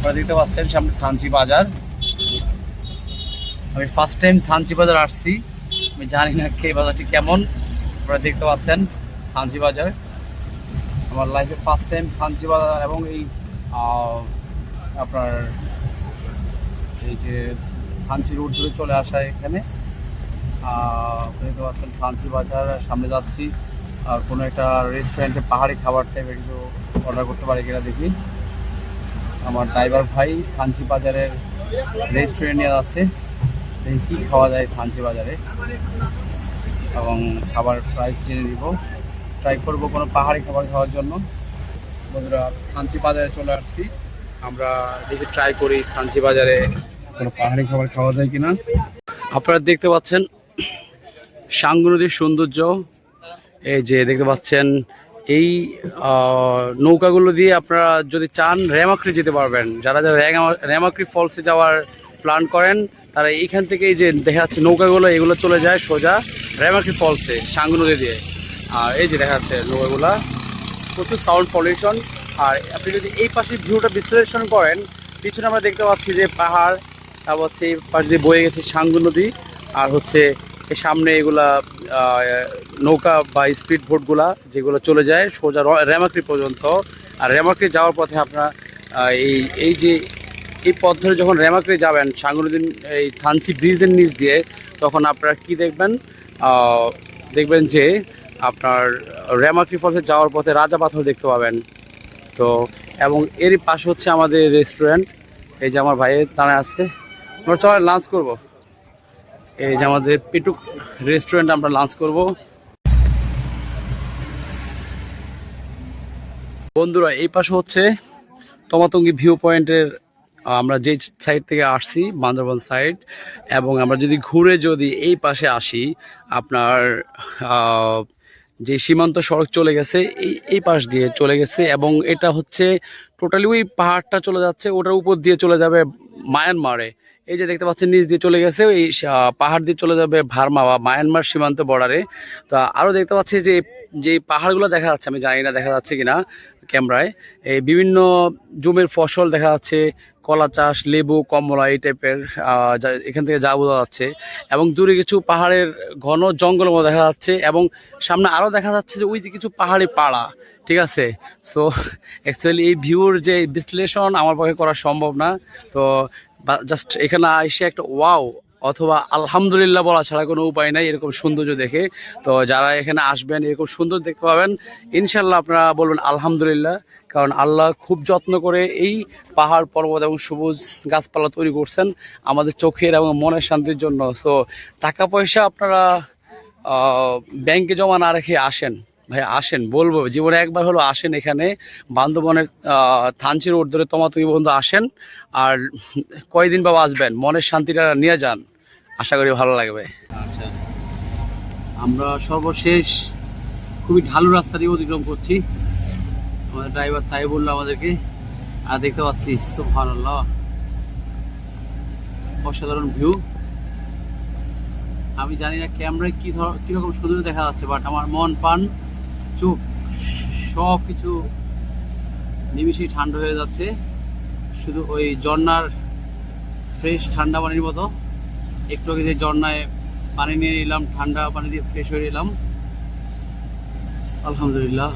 আপনারা দেখতে পাচ্ছেন, সামনে থানচি বাজার। আমি ফার্স্ট টাইম থানচি বাজার আসছি। আমি জানি না কে, বাজারটি কেমন। আপনারা দেখতে পাচ্ছেন থানচি বাজার। আমার লাইফে ফার্স্ট টাইম থানচি বাজার এবং এই আপনার এই যে থানচি রোড ধরে চলে আসা এখানে। দেখতে পাচ্ছেন থানচি বাজার, সামনে যাচ্ছি। আর কোনো একটা রেস্টুরেন্টে পাহাড়ি খাবার টাইপের কিছু অর্ডার করতে পারি কিনা দেখি। আমার ড্রাইভার ভাই থানচি বাজারের রেস্টুরেন্ট যাচ্ছে। কী খাওয়া যায় থানচি বাজারে। এবং খাবার প্রাইস জেনে নিব। ট্রাই করব কোনো পাহাড়ি খাবার খাওয়ার জন্য। বন্ধুরা, থানচি বাজারে চলে আসছি। আমরা দেখি ট্রাই করি থানচি বাজারে কোনো পাহাড়ি খাবার খাওয়া যায় কিনা। আপনারা দেখতে পাচ্ছেন, সাঙ্গু নদীর সৌন্দর্য। এই যে দেখতে পাচ্ছেন এই নৌকাগুলো দিয়ে আপনারা যদি চান রেমাক্রি যেতে পারবেন। যারা যারা রেমাক্রি ফলসে যাওয়ার প্ল্যান করেন, তারা এইখান থেকে এই যে দেখা যাচ্ছে নৌকাগুলো, এগুলো চলে যায় সোজা রেমাক্রি ফলসে, সাঙ্গু নদী দিয়ে। আর এই যে দেখা যাচ্ছে নৌকাগুলা, প্রচুর সাউন্ড পলিউশন আর আপনি যদি এই পাশে ভিউটা বিশ্লেষণ করেন, পিছনে আমরা দেখতে পাচ্ছি যে পাহাড়, তারপর হচ্ছে এই পাশ দিয়ে বয়ে গেছে সাঙ্গু নদী, আর হচ্ছে সামনে এগুলা নৌকা বা স্পিড বোটগুলা যেগুলো চলে যায়, সোজা র- রেমাক্রি পর্যন্ত। আর রেমাক্রি যাওয়ার পথে আপনারা এই এই যে, এই পথ ধরে যখন রেমাক্রি যাবেন সাঙ্গু এই থানচি ব্রিজের নিচ দিয়ে, তখন আপনারা কি দেখবেন? দেখবেন যে, আপনার রেমাক্রি ফলসে যাওয়ার পথে রাজা পাথর দেখতে পাবেন। তো, এবং এরই পাশে হচ্ছে আমাদের রেস্টুরেন্ট। এই যে আমার ভাইয়ের দাঁড়ায় আছে। আমরা চল লাঞ্চ করব। এই যে আমাদের পিটুক রেস্টুরেন্ট আমরা লাঞ্চ করব। বন্ধুরা, এই পাশে হচ্ছে তমাতঙ্গি ভিউ পয়েন্টের আমরা যে সাইড থেকে আসছি, বান্দরবান সাইড এবং আমরা যদি ঘুরে যদি এই পাশে আসি, আপনার যে সীমান্ত সড়ক চলে গেছে, এই এই পাশ দিয়ে চলে গেছে এবং এটা হচ্ছে টোটালি ওই পাহাড়টা চলে যাচ্ছে, ওটার উপর দিয়ে চলে যাবে মায়ানমারে এই যে দেখতে পাচ্ছেন, নিচ দিয়ে চলে গেছে এই পাহাড় দিয়ে চলে যাবে ভার্মা বা মায়ানমার সীমান্ত বর্ডারে তো আরও দেখতে পাচ্ছি যে যে পাহাড়গুলো দেখা যাচ্ছে, আমি জানি না দেখা যাচ্ছে কিনা ক্যামেরায়, এই বিভিন্ন জমির ফসল দেখা যাচ্ছে কলা চাষ, লেবু, কমলা এই টাইপের এখান থেকে যা বোঝা যাচ্ছে। এবং দূরে কিছু পাহাড়ের ঘন জঙ্গল মতো দেখা যাচ্ছে এবং সামনে আরও দেখা যাচ্ছে যে ওই যে কিছু পাহাড়ি পাড়া, ঠিক আছে? সো অ্যাকচুয়ালি এই ভিউর যে বিশ্লেষণ আমার পক্ষে করা সম্ভব না। তো জাস্ট এখানে এসে একটা ওয়াও অথবা আলহামদুলিল্লাহ বলা ছাড়া কোনো উপায় নাই, এরকম সৌন্দর্য দেখে। তো যারা এখানে আসবেন, এরকম সুন্দর দেখতে পাবেন ইনশাল্লাহ আপনারা বলবেন আলহামদুলিল্লাহ, কারণ আল্লাহ খুব যত্ন করে এই পাহাড়, পর্বত এবং সবুজ গাছপালা তৈরি করছেন আমাদের চোখের এবং মনের শান্তির জন্য। সো টাকা পয়সা আপনারা ব্যাংকে জমা না রেখে আসেন। ভাই, আসেন, বলব, জীবনে একবার হলো আসেন এখানে। বান্ধবনের থানচির রোড ধরে তোমাতুমি বন্ধু আসেন, আর কয়দিন বাবা আসবেন মনের শান্তিটা নিয়ে যান। আশা করি ভালো লাগবে। আচ্ছা আমরা সর্বশেষ খুবই ঢালু রাস্তা দিয়ে অতিক্রম করছি। আমাদের ড্রাইভার তাই বলল আমাদেরকে, আর দেখতে পাচ্ছি তো ভালো অসাধারণ ভিউ আমি জানি না ক্যামেরায় কি ধর কীরকম সুন্দর দেখা যাচ্ছে বাট আমার মন পান চোখ সব কিছু নিমিশেই ঠান্ডা হয়ে যাচ্ছে। শুধু ওই ঝর্ণার ফ্রেশ ঠান্ডা পানির মতো। একটু আগে যে ঝর্ণায় পানি নিয়ে নিলাম, ঠান্ডা পানি দিয়ে ফ্রেশ হয়ে নিলাম। আলহামদুলিল্লাহ।